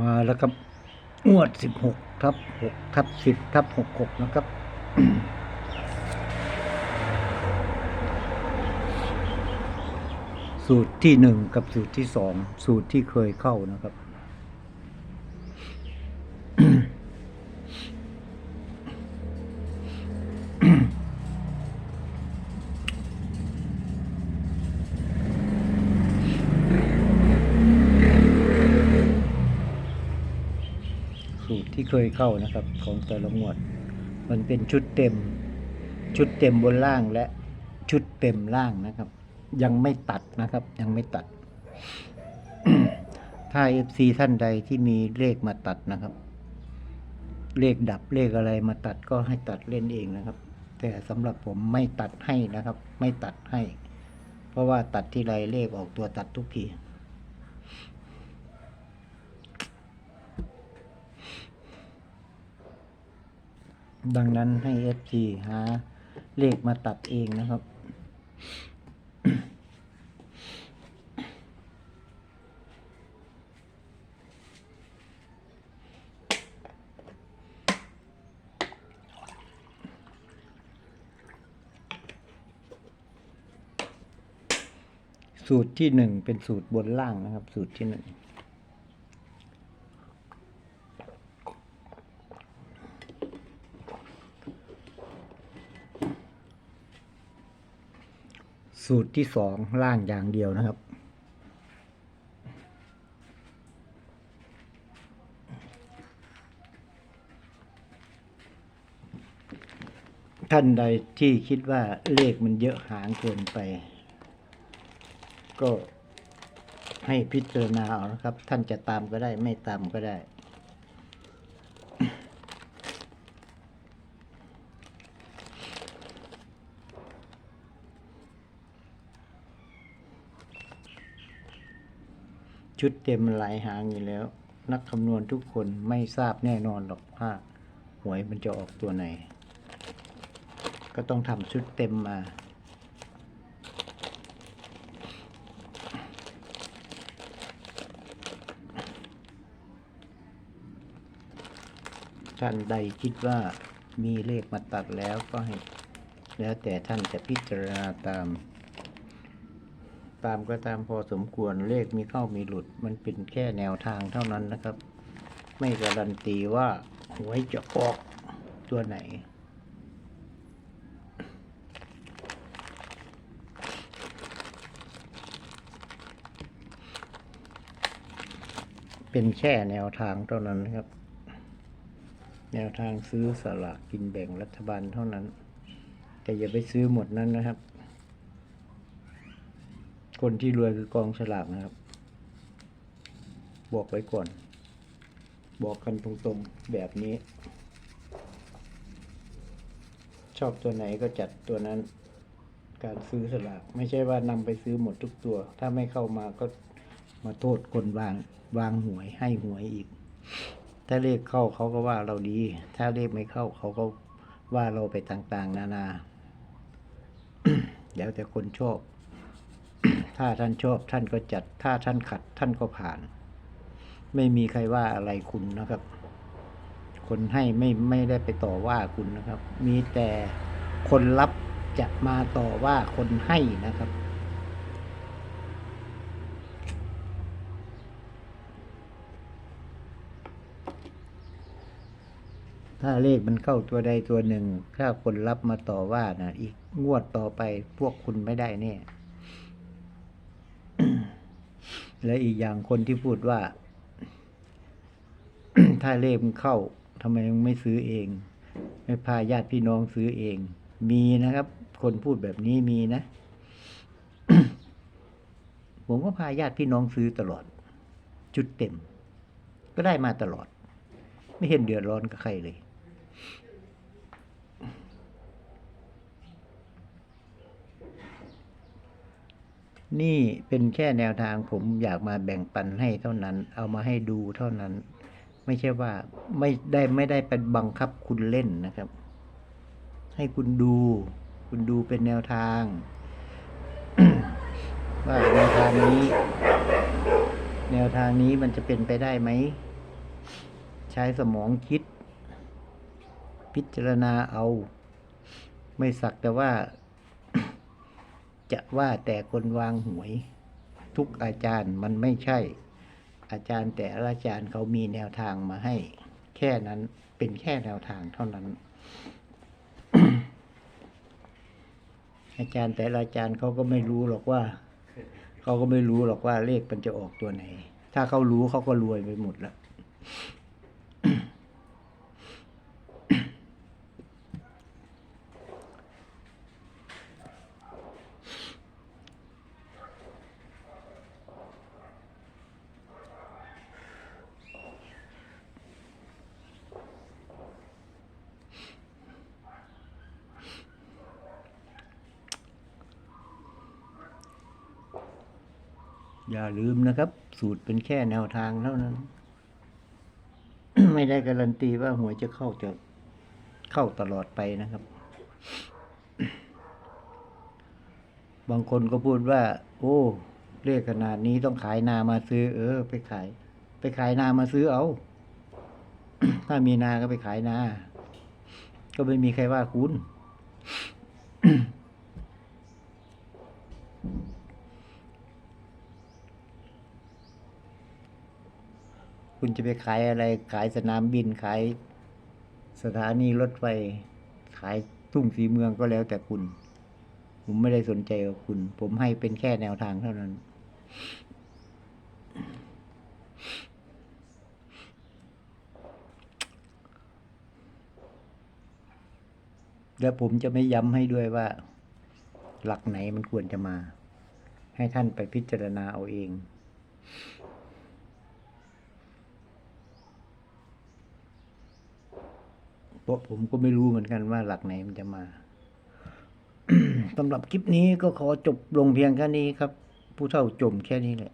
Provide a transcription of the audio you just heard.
มาแล้วครับงวดสิบหกทับหกทับสิบทับหกหกนะครับ สูตรที่หนึ่งกับสูตรที่สองสูตรที่เคยเข้านะครับ สูตรที่เคยเข้านะครับ ของแต่ละงวด มันเป็นชุดเต็ม ชุดเต็มบนล่างและชุดเต็มล่างนะครับ ยังไม่ตัดนะครับ ยังไม่ตัด ถ้าเอฟซีท่านใดที่มีเลขมาตัดนะครับ เลขดับเลขอะไรมาตัดก็ให้ตัดเล่นเองนะครับ แต่สำหรับผมไม่ตัดให้นะครับ ไม่ตัดให้ เพราะว่าตัดที่ไรเลขออกตัวตัดทุกที ดังนั้นให้ FC หาเลขมาตัดเองนะครับ สูตรที่หนึ่งเป็นสูตรบนล่างนะครับ สูตรที่หนึ่ง สูตรที่สองล่างอย่างเดียวนะครับ ท่านใดที่คิดว่าเลขมันเยอะหางเกินไป ก็ให้พิจารณาเอานะครับ ท่านจะตามก็ได้ไม่ตามก็ได้ ชุดเต็มหลายหางอยู่แล้ว นักคำนวณทุกคนไม่ทราบแน่นอนหรอกว่าหวยมันจะออกตัวไหน ก็ต้องทำชุดเต็มมา ท่านใดคิดว่ามีเลขมาตัดแล้วก็ให้ แล้วแต่ท่านจะพิจารณาตาม ตามก็ตามพอสมควรเลขมีเข้ามีหลุด มันเป็นแค่แนวทางเท่านั้นนะครับ ไม่การันตีว่าหวยจะออกตัวไหน เป็นแค่แนวทางเท่านั้นนะครับ แนวทางซื้อสลากกินแบ่งรัฐบาลเท่านั้น แต่อย่าไปซื้อหมดนั้นนะครับ คนที่รวยคือกองฉลากนะครับ บอกไว้ก่อน บอกกันตรงๆแบบนี้ ชอบตัวไหนก็จัดตัวนั้น การซื้อสลาก ไม่ใช่ว่านำไปซื้อหมดทุกตัว ถ้าไม่เข้ามาก็มาโทษคนวางวางหวยให้หวยอีก ถ้าเลขเข้าเขาก็ว่าเราดี ถ้าเลขไม่เข้าเขาก็ว่าเราไปต่างๆ นานา แล้วแต่คนชอบ ถ้าท่านชอบท่านก็จัด ถ้าท่านขัดท่านก็ผ่าน ไม่มีใครว่าอะไรคุณนะครับ คนให้ไม่ไม่ได้ไปต่อว่าคุณนะครับ มีแต่คนรับจะมาต่อว่าคนให้นะครับถ้าเลขมันเข้าตัวใดตัวหนึ่ง ถ้าคนรับมาต่อว่านะอีกงวดต่อไปพวกคุณไม่ได้แน่ และอีกอย่างคนที่พูดว่า ถ้าเลขมันเข้าทำไมไม่ซื้อเอง ไม่พาญาติพี่น้องซื้อเอง มีนะครับ คนพูดแบบนี้มีนะ ผมก็พาญาติพี่น้องซื้อตลอด จุดเต็ม ก็ได้มาตลอด ไม่เห็นเดือดร้อนกับใครเลย นี่เป็นแค่แนวทางผมอยากมาแบ่งปันให้เท่านั้น เอามาให้ดูเท่านั้น ไม่ใช่ว่าไม่ได้ไม่ได้เป็นบังคับคุณเล่นนะครับ ให้คุณดู คุณดูเป็นแนวทาง ว่าแนวทางนี้ แนวทางนี้มันจะเป็นไปได้ไหม ใช้สมองคิด พิจารณาเอา ไม่สักแต่ว่า จะว่าแต่คนวางหวย ทุกอาจารย์มันไม่ใช่ อาจารย์แต่ละอาจารย์เขามีแนวทางมาให้ แค่นั้นเป็นแค่แนวทางเท่านั้น อาจารย์แต่ละอาจารย์เขาก็ไม่รู้หรอกว่าเขาก็ไม่รู้หรอกว่าเลขมันจะออกตัวไหน ถ้าเขารู้เขาก็รวยไปหมดแล้ว อย่าลืมนะครับ สูตรเป็นแค่แนวทางเท่านั้น ไม่ได้การันตีว่าหวยจะเข้าจะเข้าตลอดไปนะครับ บางคนก็พูดว่า โอ้เลขขนาดนี้ต้องขายนามาซื้อ เออ ไปขาย ไปขายนามาซื้อเอา ถ้ามีนาก็ไปขายนา ก็ไม่มีใครว่าคุณ คุณจะไปขายอะไร ขายสนามบินขายสถานีรถไฟ ขายทุ่งสีเมืองก็แล้วแต่คุณ ผมไม่ได้สนใจกับคุณ ผมให้เป็นแค่แนวทางเท่านั้น และผมจะไม่ย้ำให้ด้วยว่า หลักไหนมันควรจะมา ให้ท่านไปพิจารณาเอาเอง เพราะผมก็ไม่รู้เหมือนกันว่าหลักไหนมันจะมาสำหรับคลิปนี้ก็ขอจบลงเพียงแค่นี้ครับ ผู้เท่าจมแค่นี้แหละ